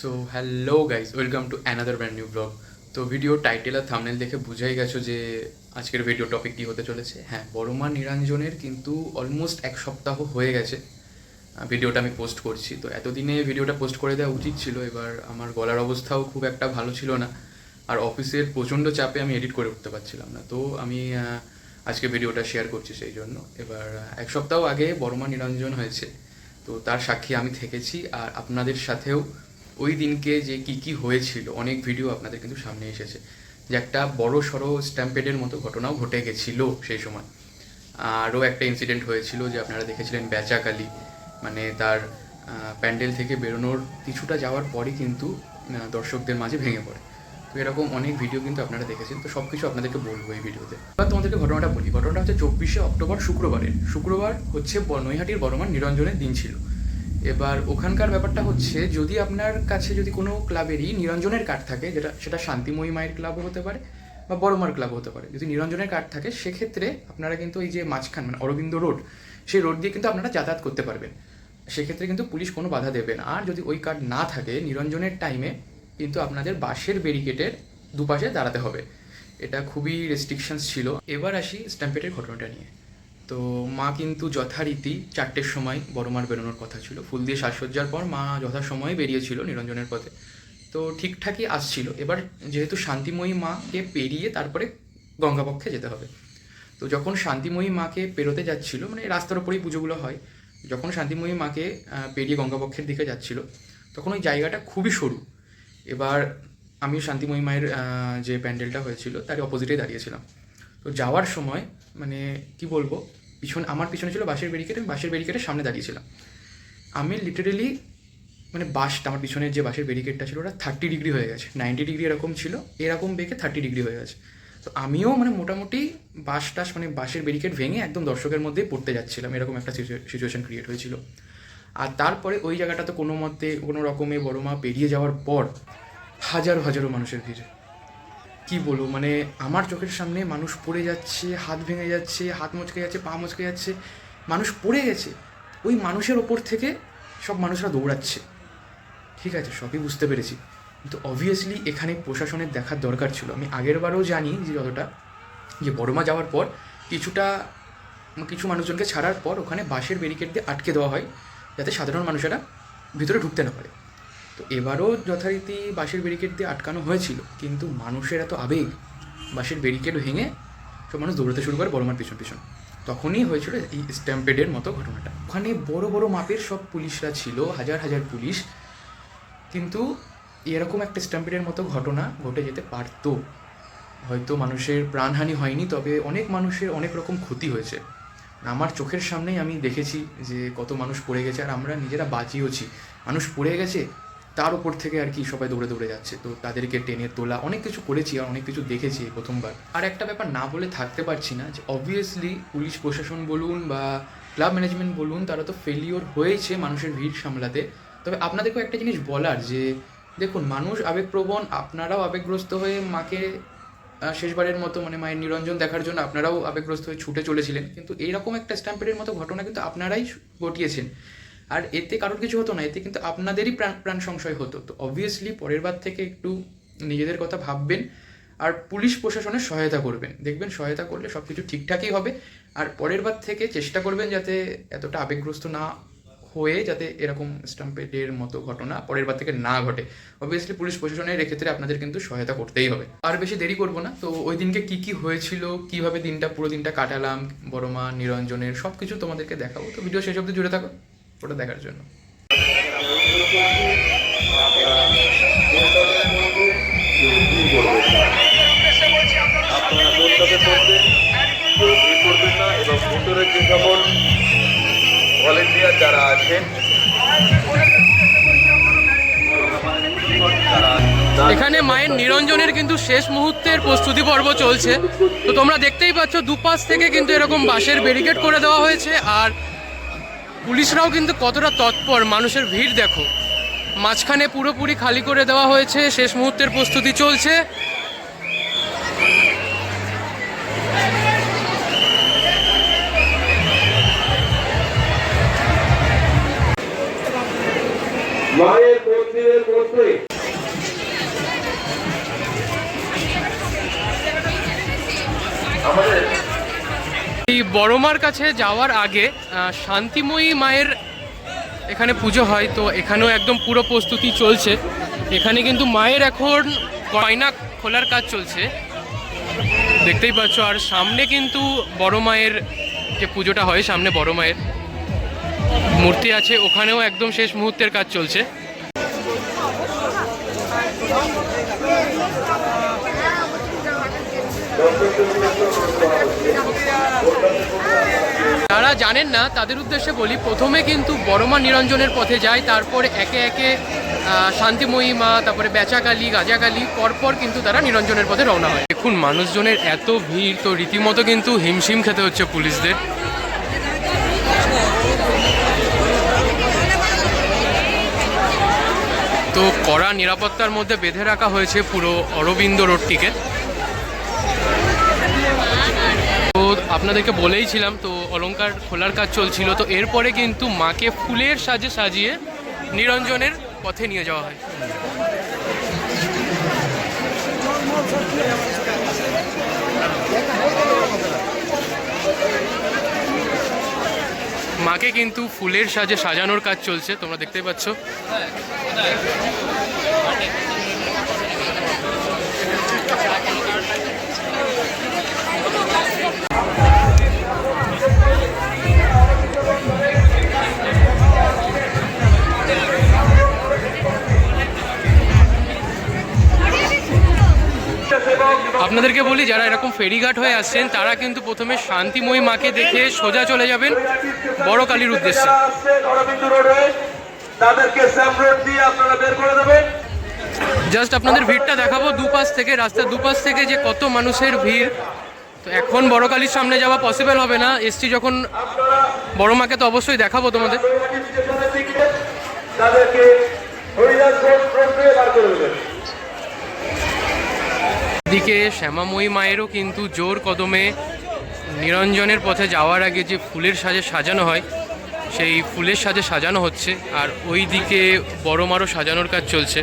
So hello guys welcome to another brand new vlog তো video title আর thumbnail দেখে বুঝাই গেছো যে আজকের ভিডিও টপিক কী হতে চলেছে? হ্যাঁ বড়মা নিরঞ্জনের কিন্তু অলমোস্ট এক সপ্তাহ হয়ে গেছে ভিডিওটা আমি পোস্ট করছি। তো এতদিনে ভিডিওটা পোস্ট করে দেওয়া উচিত ছিল, এবার আমার গলার অবস্থাও খুব একটা ভালো ছিল না, আর অফিসের প্রচণ্ড চাপে আমি এডিট করে উঠতে পারছিলাম না। তো আমি আজকে ভিডিওটা শেয়ার করছি সেই জন্য। এবার এক সপ্তাহ আগে বড়মা নিরঞ্জন হয়েছে, তো তার সাক্ষী আমি থেকেছি, আর আপনাদের সাথেও ওই দিনকে যে কি কি হয়েছিল, অনেক ভিডিও আপনাদের কিন্তু সামনে এসেছে। যে একটা বড় সড়ো স্ট্যাম্পেডের মতো ঘটনাও ঘটে গেছিল সেই সময়। আরও একটা ইনসিডেন্ট হয়েছিল যে আপনারা দেখেছিলেন বেচাকালি মানে তার প্যান্ডেল থেকে বেরোনোর কিছুটা যাওয়ার পরই কিন্তু দর্শকদের মাঝে ভেঙে পড়ে। তো এরকম অনেক ভিডিও কিন্তু আপনারা দেখেছেন। তো সব কিছু আপনাদেরকে বলব এই ভিডিওতে এবার তোমাদেরকে ঘটনাটা বলি। ঘটনাটা হচ্ছে চব্বিশে অক্টোবর শুক্রবারের। শুক্রবার হচ্ছে নৈহাটির বর্ধমান নিরঞ্জনের দিন ছিল। এবার ওখানকার ব্যাপারটা হচ্ছে, যদি আপনার কাছে যদি কোনো ক্লাবেরই নিরঞ্জনের কার্ড থাকে, যেটা, সেটা শান্তিময়ী মায়ের ক্লাবও হতে পারে বা বড়মার ক্লাব হতে পারে, যদি নিরঞ্জনের কার্ড থাকে, সেক্ষেত্রে আপনারা কিন্তু এই যে মাঝখান মানে অরবিন্দ রোড, সেই রোড দিয়ে কিন্তু আপনারা যাতায়াত করতে পারবেন। সেক্ষেত্রে কিন্তু পুলিশ কোনো বাধা দেবে না। আর যদি ওই কার্ড না থাকে, নিরঞ্জনের টাইমে কিন্তু আপনাদের বাসের ব্যারিকেডের দুপাশে দাঁড়াতে হবে। এটা খুবই রেস্ট্রিকশনস ছিল। এবার আসি স্ট্যাম্পেটের ঘটনাটা নিয়ে। তো মা কিন্তু যথারীতি চারটের সময় বড় মার বেরোনোর কথা ছিল। ফুল দিয়ে সাজসজ্জার পর মা যথাসময়ে বেরিয়েছিল নিরঞ্জনের পথে। তো ঠিকঠাকই আসছিল। এবার যেহেতু শান্তিময়ী মাকে পেরিয়ে তারপরে গঙ্গাপক্ষে যেতে হবে। তো যখন শান্তিময়ী মাকে পেরোতে যাচ্ছিল মানে রাস্তার ওপরেই পুজোগুলো হয়, যখন শান্তিময়ী মাকে পেরিয়ে গঙ্গাপক্ষের দিকে যাচ্ছিল, তখন ওই জায়গাটা খুবই সরু। এবার আমি শান্তিময়ী মায়ের যে প্যান্ডেলটা হয়েছিল, তার অপোজিটেই দাঁড়িয়েছিলাম। তো যাওয়ার সময় মানে কি বলব পিছনে, আমার পিছনে ছিল বাসের ব্যারিকেড আমি বাসের ব্যারিকেডের সামনে দাঁড়িয়েছিলাম আমি লিটারেলি মানে বাসটা আমার পিছনের যে বাসের ব্যারিকেডটা ছিল, ওটা থার্টি ডিগ্রি হয়ে গেছে। নাইনটি ডিগ্রি এরকম ছিল, এরকম বেঁকে থার্টি ডিগ্রি হয়ে গেছে। তো আমিও মানে মোটামুটি বাস টাস মানে বাসের ব্যারিকেড ভেঙে একদম দর্শকের মধ্যেই পড়তে যাচ্ছিলাম, এরকম একটা সিচুয়েশন ক্রিয়েট হয়েছিল। আর তারপরে ওই জায়গাটা তো কোনো মতে কোনো রকমে বড় মা পেরিয়ে যাওয়ার পর হাজারো হাজারো মানুষের ভিড়। কি বলব? মানে আমার চোখের সামনে মানুষ পড়ে যাচ্ছে, হাত ভেঙে যাচ্ছে, হাত মচকে যাচ্ছে, পা মচকে যাচ্ছে, মানুষ পড়ে গেছে। ওই মানুষের ওপর থেকে সব মানুষরা দৌড়াচ্ছে। ঠিক আছে, সবই বুঝতে পেরেছি। কিন্তু অবভিয়াসলি এখানে প্রশাসনের দেখার দরকার ছিল। আমি আগের বারেও জানি যে যতটা, যে বড়মা যাওয়ার পর কিছুটা, কিছু মানুষজনকে ছাড়ার পর ওখানে বাঁশের ব্যারিকেড দিয়ে আটকে দেওয়া হয়, যাতে সাধারণ মানুষেরা ভিতরে ঢুকতে না পারে। তো এবারও যথারীতি বাঁশের ব্যারিকেড দিয়ে আটকানো হয়েছিল, কিন্তু মানুষের এত আবেগ, বাঁশের ব্যারিকেড ভেঙে সব মানুষ দৌড়াতে শুরু করে বড়মার পিছন পিছন। তখনই হয়েছিল এই স্ট্যাম্পেডের মতো ঘটনাটা। ওখানে বড় বড় মাপের সব পুলিশরা ছিল, হাজার হাজার পুলিশ। কিন্তু এরকম একটা স্ট্যাম্পেডের মতো ঘটনা ঘটে যেতে পারতো। হয়তো মানুষের প্রাণহানি হয়নি, তবে অনেক মানুষের অনেক রকম ক্ষতি হয়েছে। আমার চোখের সামনেই আমি দেখেছি যে কত মানুষ পড়ে গেছে, আর আমরা নিজেরা বাঁচিয়েওছি। মানুষ পড়ে গেছে তার উপর থেকে আর কি সবাই দৌড়ে দৌড়ে যাচ্ছে। তো তাদেরকে টেনে তোলা, অনেক কিছু করেছি আর অনেক কিছু দেখেছি প্রথমবার। আর একটা ব্যাপার না বলে থাকতে পারছি না যে অবভিয়াসলি পুলিশ প্রশাসন বলুন বা ক্লাব ম্যানেজমেন্ট বলুন, তারা তো ফেলিওর হয়েছে মানুষের ভিড় সামলাতে। তবে আপনাদেরকেও একটা জিনিস বলার যে, দেখুন মানুষ আবেগপ্রবণ, আপনারাও আবেগগ্রস্ত হয়ে মাকে শেষবারের মতো মানে মায়ের নিরঞ্জন দেখার জন্য আপনারাও আবেগগ্রস্ত হয়ে ছুটে চলেছিলেন। কিন্তু এইরকম একটা স্ট্যাম্পেডের মতো ঘটনা কিন্তু আপনারাই ঘটিয়েছেন। আর এতে কারোর কিছু হতো না, এতে কিন্তু আপনাদেরই প্রাণ প্রাণ সংশয় হতো। তো অবভিয়াসলি পরের বার থেকে একটু নিজেদের কথা ভাববেন আর পুলিশ প্রশাসনের সহায়তা করবেন। দেখবেন সহায়তা করলে সব কিছু ঠিকঠাকই হবে। আর পরের বার থেকে চেষ্টা করবেন যাতে এতটা আবেগগ্রস্ত না হয়ে যাতে এরকম স্টাম্পেডের মতো ঘটনা পরের বার থেকে না ঘটে। অবভিয়াসলি পুলিশ প্রশাসনের এক্ষেত্রে আপনাদের কিন্তু সহায়তা করতেই হবে। আর বেশি দেরি করব না। তো ওই দিনকে কি কি হয়েছিল, কীভাবে দিনটা, পুরো দিনটা কাটালাম, বড় মা, নিরঞ্জনের সব কিছু তোমাদেরকে দেখাবো। তো ভিডিও শেষ অবধি জুড়ে থাকো। ওটা দেখার জন্য। ভলেন্টিয়ার যারা আছেন এখানে মায়ের নিরঞ্জনের কিন্তু শেষ মুহূর্তের প্রস্তুতি পর্ব চলছে। তো তোমরা দেখতেই পাচ্ছ দুপাশ থেকে কিন্তু এরকম বাঁশের ব্যারিকেড করে দেওয়া হয়েছে আর পুলিশরাও কিন্তু কতটা তৎপর, মানুষের ভিড় দেখো। মাঝখানে পুরোপুরি খালি করে দেওয়া হয়েছে, শেষ মুহূর্তের প্রস্তুতি চলছে। মায়ের মধ্যে। আমাদের বড়মার কাছে যাওয়ার আগে শান্তিময়ী মায়ের এখানে পুজো হয়, তো এখানেও একদম পুরো প্রস্তুতি চলছে। এখানে কিন্তু মায়ের এখন গয়না খোলার কাজ চলছে। দেখতেই পাচ্ছ, আর সামনে কিন্তু বড় মায়ের যে পুজোটা হয়, সামনে বড় মায়ের মূর্তি আছে, ওখানেও একদম শেষ মুহূর্তের কাজ চলছে। যারা জানেন না, তাদের উদ্দেশ্যে বলি, প্রথমে কিন্তু বড়মা নিরঞ্জনের পথে যায় তারপরে একে একে শান্তিময়ী মা তারপরে বেচাকালী, গাজাকালী, পরপর কিন্তু তারা নিরঞ্জনের পথে রওনা হয়। দেখুন, মানুষজনের এত ভিড়, তো রীতিমতো কিন্তু হিমশিম খেতে হচ্ছে পুলিশদের। তো কড়া নিরাপত্তার মধ্যে বেঁধে রাখা হয়েছে পুরো অরবিন্দ রোডটিকে। আপনাদেরকে বলেইছিলাম, তো অলংকার খোলার কাজ চলছিল, তো এরপরে কিন্তু মাকে ফুলের সাজে সাজিয়ে নিরঞ্জনের পথে নিয়ে যাওয়া হয়। মাকে কিন্তু ফুলের সাজে সাজানোর কাজ চলছে, তোমরা দেখতেই পাচ্ছ। আপনাদেরকে বলি, যারা এরকম ফেরিঘাট হয়ে আসছেন, তারা কিন্তু প্রথমে শান্তিময়ী মাকে দেখে সোজা চলে যাবেন বড় কালীর উদ্দেশ্যে। তাদেরকে জাস্ট আপনাদের ভিড়টা দেখাবো, দুপাশ থেকে, রাস্তার দুপাশ থেকে যে কত মানুষের ভিড়। তো এখন বড় কালীর সামনে যাওয়া পসিবল হবে না। এসছি যখন বড় মাকে তো অবশ্যই দেখাবো তোমাদের। দৈবাটি স্টেশনের দিকে তাদেরকে হরিদাস রোড রোড দিয়ে বার করে দেবেন এদিকে শ্যামাময়ী মায়েরও কিন্তু জোর কদমে নিরঞ্জনের পথে যাওয়ার আগে যে ফুলের সাজে সাজানো হয়, সেই ফুলের সাজে সাজানো হচ্ছে আর ওই দিকে বড় মারও সাজানোর কাজ চলছে।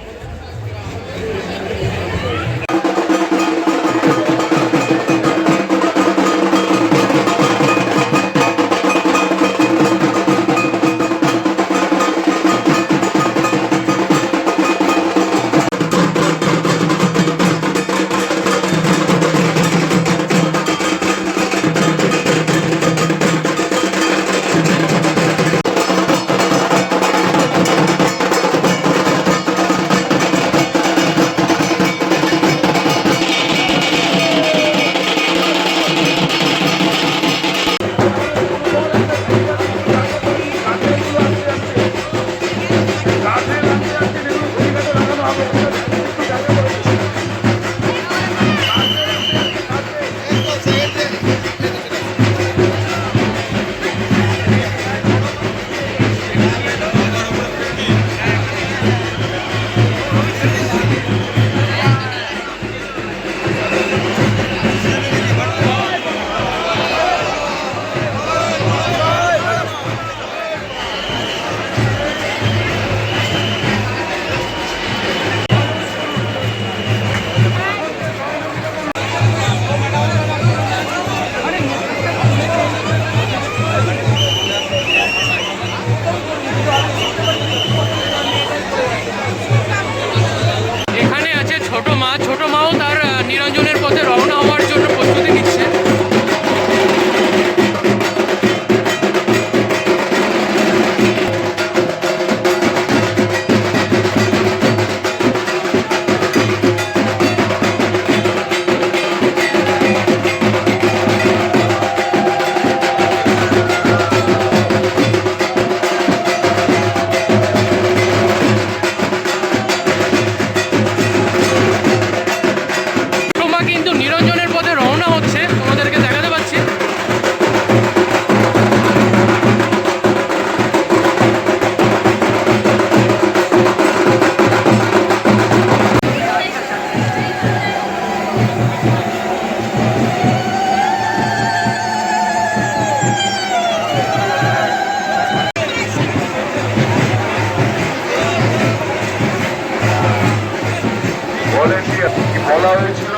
Volunteer. Mola ölçülü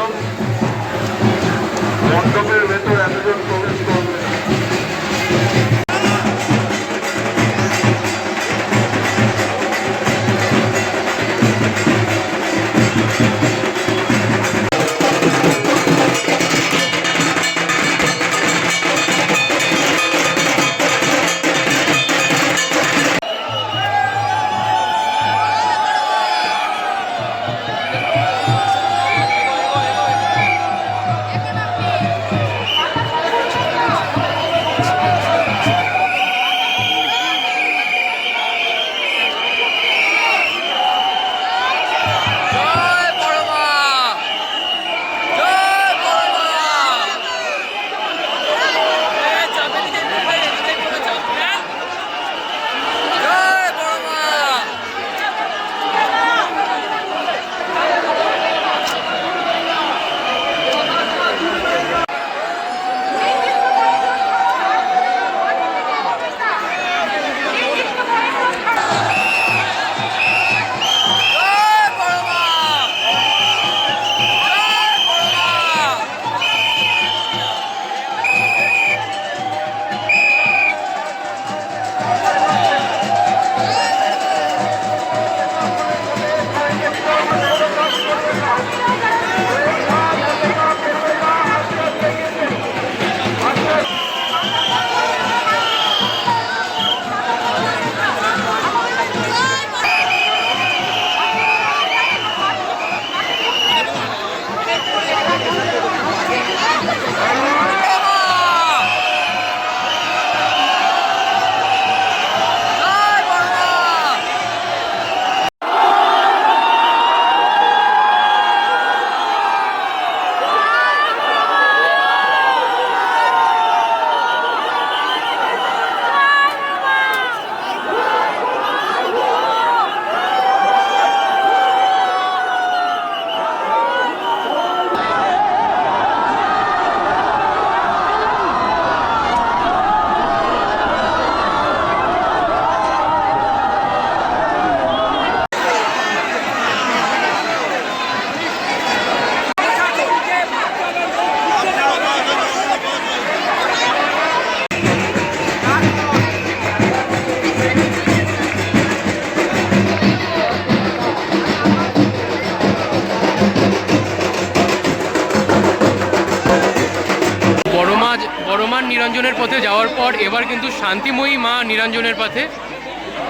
নিরঞ্জনের পথে যাওয়ার পর এবার কিন্তু শান্তিময়ী মা নিরঞ্জনের পথে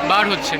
বার হচ্ছেন।